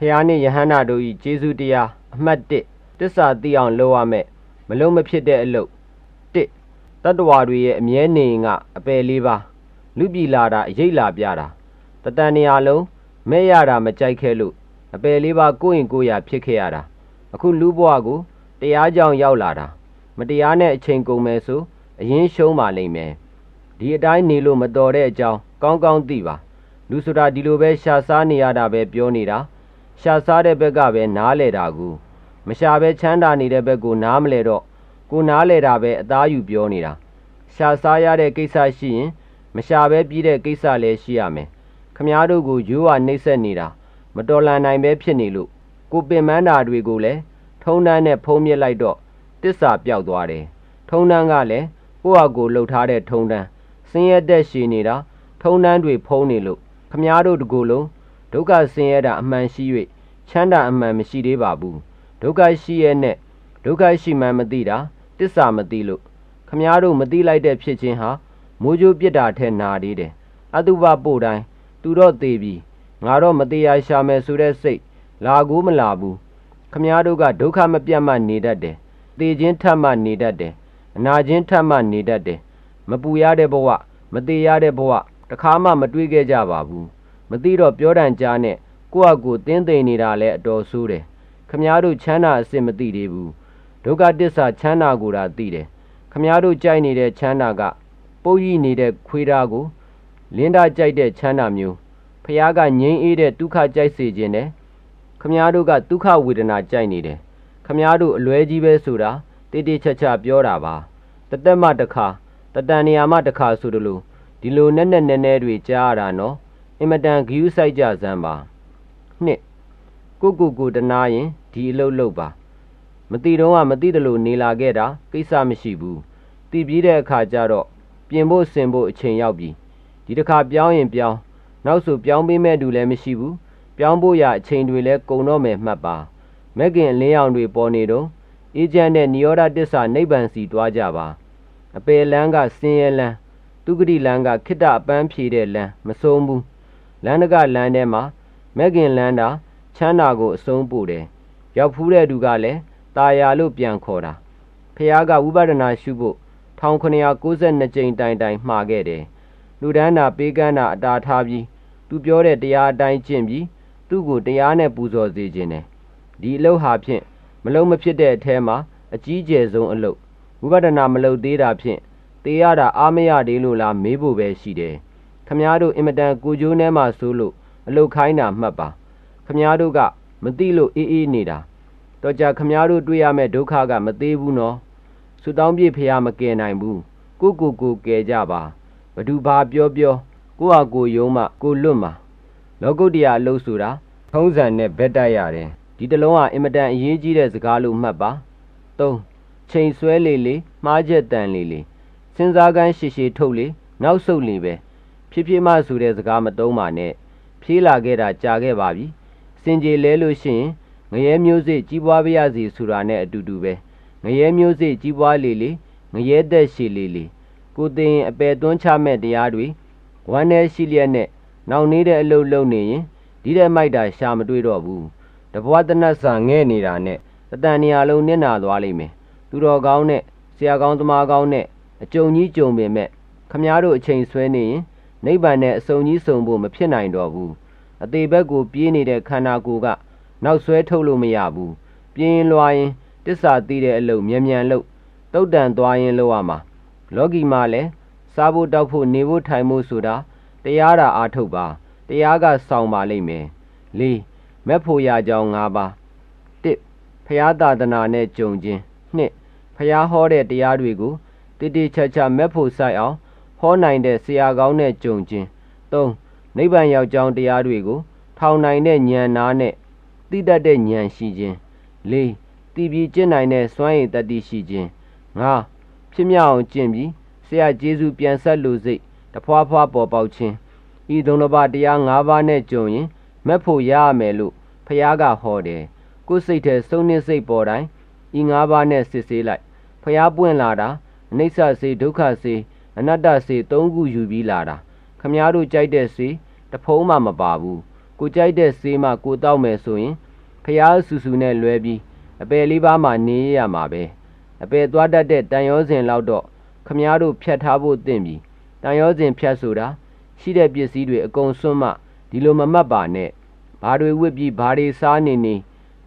ဖះနှင့်ယဟန္တာတို့၏ကျေးဇူးတရားအမှတ်1တစ္ဆာသိအောင်လုပ်ရမယ်မလုံးမဖြစ်တဲ့အလုပ်1တတ္တဝါတွေရဲ့အမြဲနေရင်ကအပယ်လေးပါလူပြည်လာတာအရေးလာပြတာတတန်နေရာလုံးမဲ့ရတာမကြိုက်ခဲလို့အပယ်လေးပါကိုယ့်ရင်ကိုယ်ရဖြစ်ခဲ့ရတာအခုလူဘဝကိုတရားကြောင့်ရောက်လာတာမတရားနဲ့အချိန်ကုန်မယ်ဆိုအရင်ရှုံးပါလိမ့်မယ်ဒီအတိုင်းနေလို့မတော်တဲ့အကြောင်းကောင်းကောင်းသိပါလူဆိုတာဒီလိုပဲရှာစားနေရတာပဲပြောနေတာ ရှာစားတဲ့ဘက်ကပဲနားလဲတာကူမရှာပဲချမ်းသာနေတဲ့ဘက်ကိုနားမလဲတော့ကိုနားလဲတာပဲအသားယူပြောနေတာရှာစားရတဲ့ကိစ္စရှိရင် မရှာပဲပြီးတဲ့ကိစ္စလည်းရှိရမယ်ခမားတို့ကိုယူဝနှိမ့်ဆက်နေတာမတော်လန်နိုင်ပဲဖြစ်နေလို့ကိုပင်မန်းတာတွေကိုလည်းထုံတန်းနဲ့ဖုံးမြစ်လိုက်တော့တစ္ဆာပြောက်သွားတယ်ထုံတန်းကလည်းကိုယ့်ဟာကိုယ်လှုပ်ထားတဲ့ထုံတန်းဆင်းရဲတဲ့ရှည်နေတာထုံတန်းတွေဖုံးနေလို့ခမားတို့တကူလုံး ဒုက္ခဆင်းရဲတာအမှန်ရှိ၍ချမ်းသာအမှန်မရှိသေးပါဘူးဒုက္ခရှိရဲ့နဲ့ဒုက္ခရှိမှန်းမသိတာတစ္ဆာမသိလို့ခမားတို့မသိလိုက်တဲ့ဖြစ်ချင်းဟာမိုးကြိုးပြစ်တာထဲနာသေးတယ်အတုပပို့တိုင်းသူတော့သေးပြီငါတော့မတရားရှာမယ်ဆိုတဲ့စိတ်လာကူမလာဘူးခမားတို့ကဒုက္ခမပြတ်မှနေတတ်တယ်သေခြင်းထပ်မှနေတတ်တယ်အနာခြင်းထပ်မှနေတတ်တယ်မပူရတဲ့ဘဝမသေးရတဲ့ဘဝတခါမှမတွေးခဲ့ကြပါဘူးမ သိတော့ပြောတန်ကြားနဲ့ကိုယ့်အကိုတင်းသိမ့်နေတာလဲအတော်ဆိုးတယ်ခမားတို့ချမ်းသာအစစ်မသိသေးဘူးဒုက္ခတစ္ဆာချမ်းသာကိုသာသိတယ်ခမားတို့ကြိုက်နေတဲ့ချမ်းသာကပုတ်ရည်နေတဲ့ခွေးသားကိုလင်းသားကြိုက်တဲ့ချမ်းသာမျိုးဖះကငြိမ်းအေးတဲ့ဒုက္ခကြိုက်စေခြင်းနဲ့ခမားတို့ကဒုက္ခဝေဒနာကြိုက်နေတယ်ခမားတို့အလွဲကြီးပဲဆိုတာတိတိကျကျပြောတာပါတသက်မှတစ်ခါတတန်နေရာမှတစ်ခါဆိုလိုဒီလိုနဲ့နဲ့နဲနဲတွေကြားရတာနော်အ င်မတန်ဂယူးဆိုင်ကြစမ်းပါနှစ်ကိုကိုကိုတနာရင်ဒီအလုပ်လုပ်ပါမတိတော့ကမတိတယ်လို့နေလာခဲ့တာကိစ္စမရှိဘူးတည်ပြီးတဲ့အခါကျတော့ပြင်ဖို့ဆင်ဖို့အချိန်ရောက်ပြီဒီတစ်ခါပြောင်းရင်ပြောင်းနောက်ဆိုပြောင်းပေးမဲ့သူလည်းမရှိဘူးပြောင်းဖို့ရအချိန်တွေလည်းကုန်တော့မယ်မှတ်ပါမက်ကင်အလင်းရောင်တွေပေါ်နေတော့အေဂျင့်နဲ့နိရောဓတစ္ဆာနိဗ္ဗာန်စီတွားကြပါအပေလန်းကဆင်းရဲလန်းသူဂတိလန်းကခိတ္တအပန်းဖြေတဲ့လန်းမဆုံးဘူး လန်းတကလန်းထဲမှာမက်ကင်လန်းတာချမ်းသာကိုအဆုံးပို့တယ်ရောက်ဖူးတဲ့သူကလည်းตาယာလို့ပြန်ခေါ်တာဖះကဝိပဿနာရှုဖို့1992ကြိမ်တိုင်တိုင်မှာခဲ့တယ်လူဒန်းနာပေးကမ်းတာအတာထားပြီးသူပြောတဲ့တရားအတိုင်းကျင့်ပြီးသူ့ကိုတရားနဲ့ပူဇော်စေခြင်းတယ်ဒီအလုပ်ဟာဖြင့်မလုံးမဖြစ်တဲ့အထဲမှာအကြီးကျယ်ဆုံးအလုပ်ဝိပဿနာမလုပ်သေးတာဖြင့်တေးရတာအားမရသေးလို့လားမေးဖို့ပဲရှိတယ် ခမားတို့အင်မတန်ကိုကျိုးထဲမှာဆိုလို့အလုတ်ခိုင်းတာမှတ်ပါခမားတို့ကမသိလို့အေးအေးနေတာတော့ကြခမားတို့တွေ့ရမယ့်ဒုက္ခကမသေးဘူးနော်ဆူတောင်းပြည့်ဖះမကယ်နိုင်ဘူးကိုကိုကိုကယ်ကြပါဘသူဘာပြောပြောကိုဟာကိုယုံမှကိုလွတ်မှာလောကုတ္တရာအလုပ်ဆိုတာထုံးစံနဲ့ဘက်တက်ရတယ်ဒီတလုံးကအင်မတန်အရေးကြီးတဲ့စကားလို့မှတ်ပါ၃ချိန်ဆွဲလေလေမှားချက်တန်လေလေစဉ်းစားကန်းရှည်ရှည်ထုတ်လေနောက်ဆုတ်လေပဲ ဖြည်းဖြည်းမှဆိုတဲ့စကားမသုံးပါနဲ့ဖြေးလာခဲ့တာကြာခဲ့ပါပြီစင်ကြေလဲလို့ရှိရင်ငရဲမျိုးစိကြီးပွားပါရစီဆိုတာနဲ့အတူတူပဲငရဲမျိုးစိကြီးပွားလေလေငရဲသက်ရှည်လေလေကိုသိရင်အပယ်သွန်းချမဲ့တရားတွေဝမ်းထဲရှိလျက်နဲ့နောက်နေတဲ့အလုပ်လုပ်နေရင်ဒီတဲ့မိုက်တာရှာမတွေ့တော့ဘူးတဘွားတနတ်ဆာငဲ့နေတာနဲ့တတန်နေရာလုံးနစ်နာသွားလိမ့်မယ်သူတော်ကောင်းနဲ့ဆရာကောင်းသမားကောင်းနဲ့အကြုံကြီးကြုံပင်မဲ့ခမားတို့အချိန်ဆွဲနေရင် နိဗ္ဗာန်နဲ့အစုံကြီးစုံဖို့မဖြစ်နိုင်တော့ဘူးအသေးဘက်ကိုပြေးနေတဲ့ခန္ဓာကိုယ်ကနောက်ဆွဲထုတ်လို့မရဘူးပြင်းလွှာရင်တစ္ဆာသိတဲ့အလုပ်မြန်မြန်လုပ်တုတ်တန်သွားရင်လုပ်ရမှာလောကီမှာလည်းစားဖို့တောက်ဖို့နေဖို့ထိုင်ဖို့ဆိုတာတရားတာအားထုတ်ပါတရားကဆောင်ပါလိမ့်မယ်၄မက်ဖို့ရကြောင်း၅ပါး၁ဖရာသာသနာနဲ့ကြုံခြင်း၂ဖရာဟောတဲ့တရားတွေကိုတိတိကျကျမက်ဖို့ဆိုင်အောင် ဟောနိုင်တဲ့ဆရာကောင်းနဲ့ကြုံခြင်း၃နိဗ္ဗာန်ရောက်ကြောင်းတရားတွေကို ထောင်နိုင်တဲ့ဉာဏ်နာနဲ့သိတတ်တဲ့ဉာဏ်ရှိခြင်း၄တည်ပြီးကျင့်နိုင်တဲ့စွမ်းရည်တတ္တိရှိခြင်း၅ဖြစ်မြောက်အောင်ကျင့်ပြီးဆရာကျေးဇူးပြန်ဆက်လို့စိတ်တဖွာဖွာပေါ်ပေါက်ခြင်းဤသုံးတစ်ပါးတရား၅ပါးနဲ့ကြုံရင်မက်ဖို့ရရမယ်လို့ဖះကဟောတယ်ကိုယ်စိတ်ထဲစုံနှင်းစိတ်ပေါ်တိုင်းဤ၅ပါးနဲ့စစ်ဆေးလိုက်ဖះပွင့်လာတာအနိစ္စစေဒုက္ခစေ အနတ္တစေသုံးခုယူပြီးလာတာခမားတို့ကြိုက်တဲ့စေတဖုံးမှမပါဘူးကိုကြိုက်တဲ့ဆေးမှကိုတောက်မယ်ဆိုရင်ဖျားဆူဆူနဲ့လွဲပြီးအပယ်လေးပါးမှနေရရမှာပဲအပယ်သွားတတ်တဲ့တန်ရောစဉ်လောက်တော့ခမားတို့ဖြတ်ထားဖို့သင့်ပြီတန်ရောစဉ်ဖြတ်ဆိုတာရှိတဲ့ပစ္စည်းတွေအကုန်စွန့်မှဒီလိုမမှတ်ပါနဲ့ဘာတွေဝစ်ပြီးဘာတွေစားနေနေ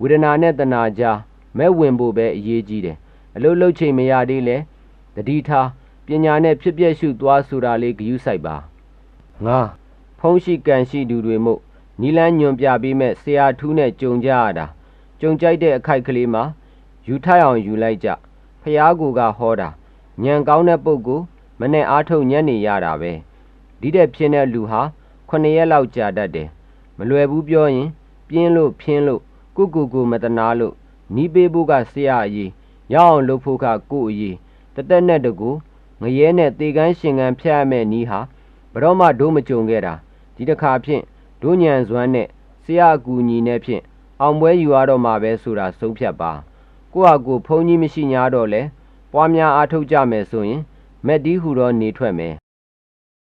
ဝေဒနာနဲ့တဏှာကြားမဲ့ဝင်ဖို့ပဲအရေးကြီးတယ်အလုတ်လုတ်ချိန်မရသေးလဲတတိထား ပညာနဲ့ဖြစ်ပျက်ရှုသွားဆိုတာလေးဂယုစိုက်ပါငါဖုံးရှိကန်ရှိသူတွေမို့နီလန်းညွန်ပြပေးမဲ့ဆရာထူးနဲ့ကြုံကြရတာကြုံကြိုက်တဲ့အခိုက်ကလေးမှာယူထိုက်အောင်ယူလိုက်ကြဖះကူကဟောတာညံကောင်းတဲ့ပုဂ္ဂိုလ်မနဲ့အားထုတ်ညံ့နေရတာပဲဒီတဲ့ဖြစ်တဲ့လူဟာခုနှစ်ရက်လောက်ကြာတတ်တယ်မလွယ်ဘူးပြောရင် ပြင်းလို့ဖင်းလို့ကုကုကူမတနာလို့နီးပေးဖို့ကဆရာအရေးရအောင်လုပ်ဖို့ကကို့အရေးတသက်နဲ့တကူ ငရဲနဲ့တေကန်းရှင်ကန်းဖျက်ရမယ့်နီးဟာဘယ်တော့မှဒိုးမကြုံခဲ့တာဒီတစ်ခါဖြင့်ဒိုးညံစွမ်းနဲ့ဆရာအကူညီနဲ့ဖြင့်အောင်ပွဲယူရတော့မှာပဲဆိုတာဆုံးဖြတ်ပါကိုယ့်ဟာကိုယ်ဖုံးကြီးမရှိ냐တော့လဲပွားများအားထုတ်ကြမယ်ဆိုရင်မက်ဒီဟူတော့နေထွက်မယ်